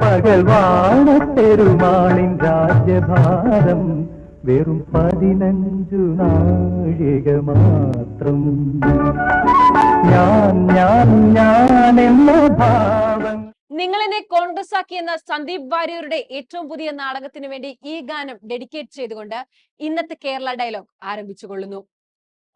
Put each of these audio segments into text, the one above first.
പകൽ വാണപ്പെരുമാളിൻ രാജ്യഭാരം വെറും പതിനഞ്ചു നാഴിക മാത്രം. ഞാൻ ഞാൻ ഞാൻ എന്ന ഭാവം. നിങ്ങൾ എന്നെ കോൺഗ്രസ് ആക്കി എന്ന സന്ദീപ് വാര്യരുടെ ഏറ്റവും പുതിയ നാടകത്തിനു വേണ്ടി ഈ ഗാനം ഡെഡിക്കേറ്റ് ചെയ്തുകൊണ്ട് ഇന്നത്തെ കേരള ഡയലോഗ് ആരംഭിച്ചുകൊള്ളുന്നു.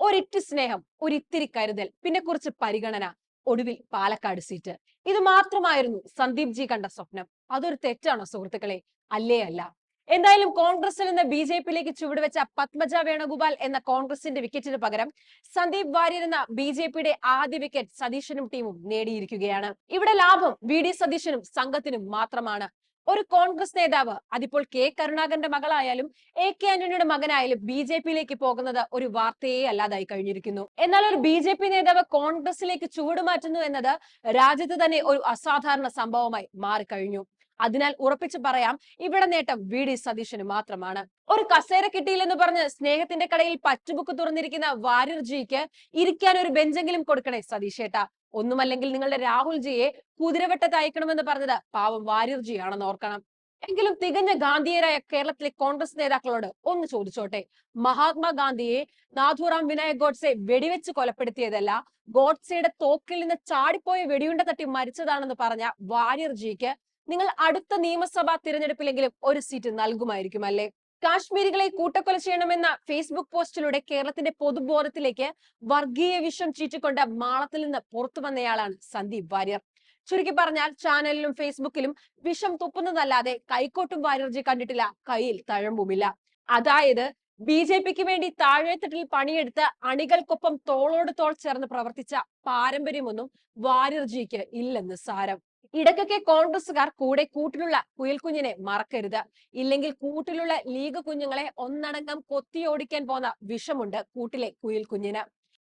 ഒരിറ്റ് സ്നേഹം ഒരിത്തിരി കരുതൽ പിന്നെ കുറച്ച് പരിഗണന. ഒടുവിൽ പാലക്കാട് സീറ്റ് ഇത് മാത്രമായിരുന്നു സന്ദീപ് ജി കണ്ട സ്വപ്നം. അതൊരു തെറ്റാണോ സുഹൃത്തുക്കളെ? അല്ലേ അല്ല. എന്തായാലും കോൺഗ്രസിൽ നിന്ന് ബി ജെ പിയിലേക്ക് ചുവടുവെച്ച പത്മജ വേണുഗോപാൽ എന്ന കോൺഗ്രസിന്റെ വിക്കറ്റിന് പകരം സന്ദീപ് വാര്യർ എന്ന ബി ജെ പിയുടെ ആദ്യ വിക്കറ്റ് സതീശനും ടീമും നേടിയിരിക്കുകയാണ്. ഇവിടെ ലാഭം വി ഡി സതീശനും സംഘത്തിനും മാത്രമാണ്. ഒരു കോൺഗ്രസ് നേതാവ് അതിപ്പോൾ കെ. കരുണാകരന്റെ മകളായാലും എ. കെ. ആന്റണിയുടെ മകനായാലും ബി ജെ പിയിലേക്ക് പോകുന്നത് ഒരു വാർത്തയെ അല്ലാതായി കഴിഞ്ഞിരിക്കുന്നു. എന്നാൽ ഒരു ബി ജെ പി നേതാവ് കോൺഗ്രസിലേക്ക് ചുവടുമാറ്റുന്നു എന്നത് രാജ്യത്ത് തന്നെ ഒരു അസാധാരണ സംഭവമായി മാറിക്കഴിഞ്ഞു. അതിനാൽ ഉറപ്പിച്ചു പറയാം ഇവിടെ നേട്ടം വി. ഡി. സതീശന് മാത്രമാണ്. ഒരു കസേര കിട്ടിയില്ലെന്ന് പറഞ്ഞ് സ്നേഹത്തിന്റെ കടയിൽ പറ്റുബുക്ക് തുറന്നിരിക്കുന്ന വാര്യർജിക്ക് ഇരിക്കാൻ ഒരു ബെഞ്ചെങ്കിലും കൊടുക്കണേ സതീഷേട്ട ഒന്നുമല്ലെങ്കിൽ നിങ്ങളുടെ രാഹുൽജിയെ കുതിരവട്ടത്ത് അയക്കണമെന്ന് പറഞ്ഞത് പാവം വാര്യർജിയാണെന്ന് ഓർക്കണം. എങ്കിലും തികഞ്ഞ ഗാന്ധിയരായ കേരളത്തിലെ കോൺഗ്രസ് നേതാക്കളോട് ഒന്ന് ചോദിച്ചോട്ടെ? മഹാത്മാഗാന്ധിയെ നാഥുറാം വിനായക് ഗോഡ്സെ വെടിവെച്ച് കൊലപ്പെടുത്തിയതല്ല ഗോഡ്സെയുടെ തോക്കിൽ നിന്ന് ചാടിപ്പോയ വെടിയുണ്ട തട്ടി മരിച്ചതാണെന്ന് പറഞ്ഞ വാര്യർജിക്ക് നിങ്ങൾ അടുത്ത നിയമസഭാ തിരഞ്ഞെടുപ്പിലെങ്കിലും ഒരു സീറ്റ് നൽകുമായിരിക്കും അല്ലേ കാശ്മീരികളെ കൂട്ടക്കൊല ചെയ്യണമെന്ന ഫേസ്ബുക്ക് പോസ്റ്റിലൂടെ കേരളത്തിന്റെ പൊതുബോധത്തിലേക്ക് വർഗീയ വിഷം ചീറ്റിക്കൊണ്ട് മാളത്തിൽ നിന്ന് പുറത്തു വന്നയാളാണ് സന്ദീപ് വാര്യർ. ചുരുക്കി പറഞ്ഞാൽ ചാനലിലും ഫേസ്ബുക്കിലും വിഷം തുപ്പുന്നതല്ലാതെ കൈക്കോട്ടും വാര്യർജി കണ്ടിട്ടില്ല കയ്യിൽ തഴമ്പുമില്ല. അതായത് ബി ജെ പിക്ക് വേണ്ടി താഴെത്തട്ടിൽ പണിയെടുത്ത് അണികൾക്കൊപ്പം തോളോട് തോൾ ചേർന്ന് പ്രവർത്തിച്ച പാരമ്പര്യമൊന്നും വാര്യർജിക്ക് ഇല്ലെന്ന് സാരം. ഇടയ്ക്കൊക്കെ കോൺഗ്രസുകാർ കൂടെ കൂട്ടിലുള്ള കുയൽക്കുഞ്ഞിനെ മറക്കരുത്. ഇല്ലെങ്കിൽ കൂട്ടിലുള്ള ലീഗ് കുഞ്ഞുങ്ങളെ ഒന്നടങ്കം കൊത്തിയോടിക്കാൻ പോന്ന വിഷമുണ്ട് കൂട്ടിലെ കുയൽക്കുഞ്ഞിന്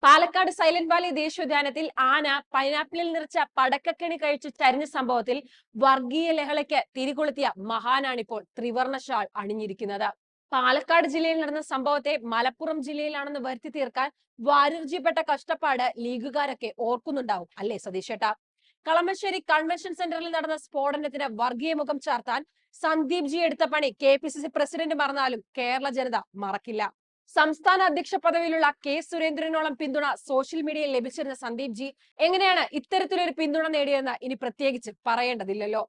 പാലക്കാട് സൈലന്റ് വാലി ദേശീയോദ്യാനത്തിൽ ആന പൈനാപ്പിളിൽ നിറച്ച പടക്കക്കണി കഴിച്ച് ചരിഞ്ഞ സംഭവത്തിൽ വർഗീയ ലഹളയ്ക്ക് തിരികൊളുത്തിയ മഹാനാണിപ്പോൾ ത്രിവർണ ഷാൾ അണിഞ്ഞിരിക്കുന്നത്. പാലക്കാട് ജില്ലയിൽ നടന്ന സംഭവത്തെ മലപ്പുറം ജില്ലയിലാണെന്ന് വരുത്തി തീർക്കാൻ വാരുർജിപ്പെട്ട കഷ്ടപ്പാട് ലീഗുകാരൊക്കെ ഓർക്കുന്നുണ്ടാവും അല്ലേ സതീഷേട്ടാ? കളമശ്ശേരി കൺവെൻഷൻ സെന്ററിൽ നടന്ന സ്ഫോടനത്തിന് വർഗീയ മുഖം ചാർത്താൻ സന്ദീപ് ജി എടുത്ത പണി K P C C president മറന്നാലും കേരള ജനത മറക്കില്ല. സംസ്ഥാന അധ്യക്ഷ പദവിയിലുള്ള കെ സുരേന്ദ്രനോളം പിന്തുണ സോഷ്യൽ മീഡിയയിൽ ലഭിച്ചിരുന്ന സന്ദീപ് ജി എങ്ങനെയാണ് ഇത്തരത്തിലൊരു പിന്തുണ നേടിയതെന്ന് ഇനി പ്രത്യേകിച്ച് പറയേണ്ടതില്ലല്ലോ.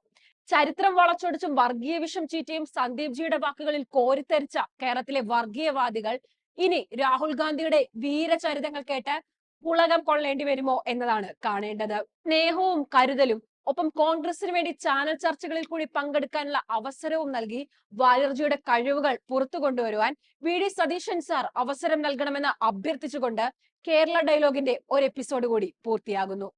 ചരിത്രം വളച്ചൊടിച്ചും വർഗീയ വിഷം ചീറ്റിയും സന്ദീപ് ജിയുടെ വാക്കുകളിൽ കോരിത്തരിച്ച കേരളത്തിലെ വർഗീയവാദികൾ ഇനി രാഹുൽ ഗാന്ധിയുടെ വീരചരിതങ്ങൾ കേട്ട് പുളകം കൊള്ളേണ്ടി വരുമോ എന്നതാണ് കാണേണ്ടത്. സ്നേഹവും കരുതലും ഒപ്പം കോൺഗ്രസിന് വേണ്ടി ചാനൽ ചർച്ചകളിൽ കൂടി പങ്കെടുക്കാനുള്ള അവസരവും നൽകി വാലർജിയുടെ കഴിവുകൾ പുറത്തു കൊണ്ടുവരുവാൻ വി. ഡി. സതീശൻ സാർ അവസരം നൽകണമെന്ന് അഭ്യർത്ഥിച്ചുകൊണ്ട് കേരള ഡയലോഗിന്റെ ഒരു എപ്പിസോഡ് കൂടി പൂർത്തിയാകുന്നു.